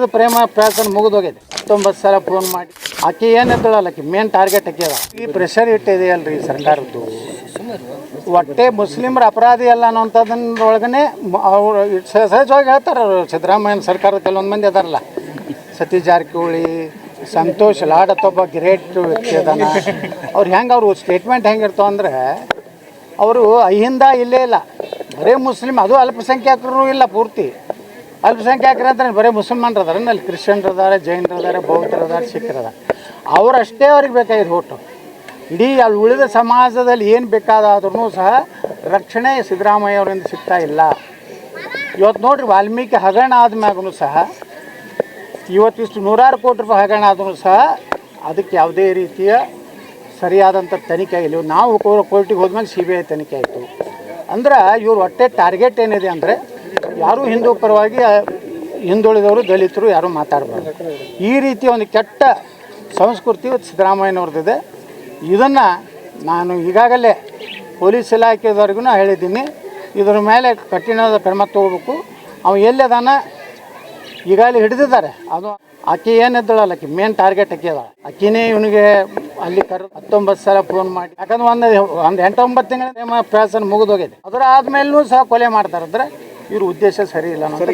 ಇವ್ರದ್ದು ಪ್ರೇಮ ಪ್ಯಾಸನ್ ಮುಗಿದೋಗಿದೆ ಹತ್ತೊಂಬತ್ತು ಸಲ ಫೋನ್ ಮಾಡಿ. ಆಕೆ ಏನು ಎದ್ದಳಲ್ಲ ಆಕೆ ಮೇನ್ ಟಾರ್ಗೆಟ್ ಆಕೆ ಅದ ಈ ಪ್ರೆಷರ್ ಇಟ್ಟಿದೆಯಲ್ರಿ ಸರ್ಕಾರದ್ದು? ಒಟ್ಟೆ ಮುಸ್ಲಿಮರ ಅಪರಾಧಿ ಅಲ್ಲ ಅನ್ನೋಂಥದ್ದೊಳಗನೆ ಅವರು ಸಹಜವಾಗಿ ಹೇಳ್ತಾರೆ ಸಿದ್ದರಾಮಯ್ಯನ ಸರ್ಕಾರದ ಕೆಲವೊಂದು ಮಂದಿ ಅದಾರಲ್ಲ. ಸತೀಶ್ ಜಾರಕಿಹೊಳಿ, ಸಂತೋಷ್ ಲಾಡ್ ಒಬ್ಬ ಗ್ರೇಟ್ ವ್ಯಕ್ತಿ ಅದಾನ. ಅವ್ರು ಹೆಂಗೆ ಅವರು ಸ್ಟೇಟ್ಮೆಂಟ್ ಹೆಂಗಿರ್ತಾವ ಅಂದರೆ, ಅವರು ಅಹಿಂದ ಇಲ್ಲೇ ಇಲ್ಲ. ಬರೀ ಮುಸ್ಲಿಮ್, ಅದು ಅಲ್ಪಸಂಖ್ಯಾತರು ಇಲ್ಲ ಪೂರ್ತಿ. ಅಲ್ಪಸಂಖ್ಯಾತರು ಅಂದ್ರೆ ಬರೀ ಮುಸಲ್ಮಾನರು ಅದಾರ ಅಲ್ಲಿ ಕ್ರಿಶ್ಚಿಯನ್ರು ಅದಾರೆ ಜೈನರು ಅದಾರೆ ಬೌದ್ಧರು ಅದಾರೆ ಸಿಖ್ರು ಅದಾರ ಅವರಷ್ಟೇ ಅವ್ರಿಗೆ ಬೇಕಾಗಿದ್ದು ಓಟು. ಇಡೀ ಅಲ್ಲಿ ಉಳಿದ ಸಮಾಜದಲ್ಲಿ ಏನು ಬೇಕಾದಾದ್ರೂ ಸಹ ರಕ್ಷಣೆ ಸಿದ್ದರಾಮಯ್ಯ ಅವರಿಂದ ಸಿಗ್ತಾ ಇಲ್ಲ. ಇವತ್ತು ನೋಡ್ರಿ ವಾಲ್ಮೀಕಿ ಹಗರಣ ಆದ್ಮ್ಯಾಗೂ ಸಹ, ಇವತ್ತಿಷ್ಟು ನೂರಾರು ಕೋಟಿ ರೂಪಾಯಿ ಹಗರಣ ಆದ್ರೂ ಸಹ ಅದಕ್ಕೆ ಯಾವುದೇ ರೀತಿಯ ಸರಿಯಾದಂಥ ತನಿಖೆ ಆಗಿಲ್ಲ. ನಾವು ಕೋರ್ಟಿಗೆ ಹೋದ್ಮೇಲೆ ಸಿ ಬಿ ಐ ತನಿಖೆ ಆಯಿತು. ಅಂದ್ರೆ ಇವ್ರು ಒಟ್ಟೆ ಟಾರ್ಗೆಟ್ ಏನಿದೆ ಅಂದರೆ ಯಾರೂ ಹಿಂದೂ ಪರವಾಗಿ ಹಿಂದುಳಿದವರು ದಲಿತರು ಯಾರೂ ಮಾತಾಡಬಾರ್ದು. ಈ ರೀತಿ ಒಂದು ಕೆಟ್ಟ ಸಂಸ್ಕೃತಿ ಸಿದ್ದರಾಮಯ್ಯನವ್ರದ್ದಿದೆ. ಇದನ್ನು ನಾನು ಈಗಾಗಲೇ ಪೊಲೀಸ್ ಇಲಾಖೆದವ್ರಿಗೂ ಹೇಳಿದ್ದೀನಿ. ಇದರ ಮೇಲೆ ಕಠಿಣವಾದ ಕ್ರಮ ತಗೋಬೇಕು. ಅವ ಎಲ್ಲದಾನ ಈಗಾಗಲೇ ಹಿಡಿದಿದ್ದಾರೆ. ಅದು ಆಕೆ ಏನು ಎದ್ದಳಲ್ಲ ಆಕೆ? ಮೇನ್ ಟಾರ್ಗೆಟ್ ಆಕೆ ಅದ ಆಕಿನೇ ಇವನಿಗೆ ಅಲ್ಲಿ ಕರ್ ಹತ್ತೊಂಬತ್ತು ಸಲ ಫೋನ್ ಮಾಡಿ. ಯಾಕಂದ್ರೆ ಒಂದು ಒಂದು ಎಂಟೊಂಬತ್ತು ತಿಂಗಳ ಪ್ಯಾಸನ್ ಮುಗಿದೋಗಿದೆ. ಅದರ ಆದ್ಮೇಲೂ ಸಹ ಕೊಲೆ ಮಾಡ್ತಾರೆ ಅಂದ್ರೆ ಇವ್ರ ಉದ್ದೇಶ ಸರಿ ಇಲ್ಲ ಅನ್ನೋದು